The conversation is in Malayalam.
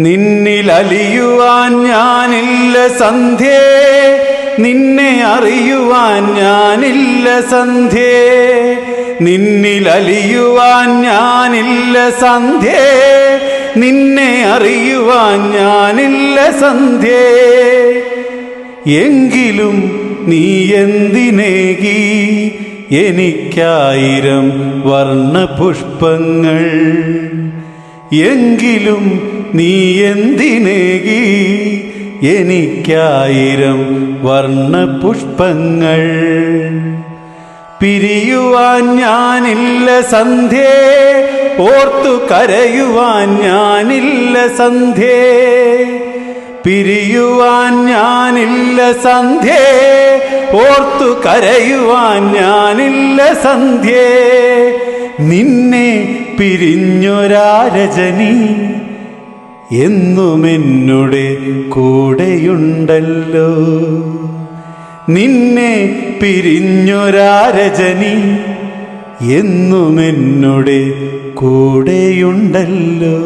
നിന്നിൽ അലിയുവാൻ ഞാനില്ല സന്ധ്യേ. നിന്നെ അറിയുവാൻ ഞാനില്ല സന്ധ്യേ. നിന്നിൽ അലിയുവാൻ ഞാനില്ല സന്ധ്യേ. നിന്നെ അറിയുവാൻ ഞാനില്ല സന്ധ്യേ. എങ്കിലും നീ എന്തിനേകി? എനിക്കായിരം വർണപുഷ്പങ്ങൾ. എങ്കിലും നീ എന്തിനേകി? എനിക്കായിരം വർണപുഷ്പങ്ങൾ. പിരിയുവാൻ ഞാനില്ല സന്ധ്യേ. ഓർത്തു കരയുവാൻ ഞാനില്ല സന്ധ്യേ. പിരിയുവാൻ ഞാനില്ല സന്ധ്യേ. ഓർത്തു കരയുവാൻ ഞാനില്ല സന്ധ്യേ. നിന്നെ പിരിഞ്ഞൊരാ രജനി എന്നും എന്നുടെ കൂടെയുണ്ടല്ലോ. നിന്നെ പിരിഞ്ഞൊരാ എന്നുമെന്നുടെ കൂടെയുണ്ടല്ലോ.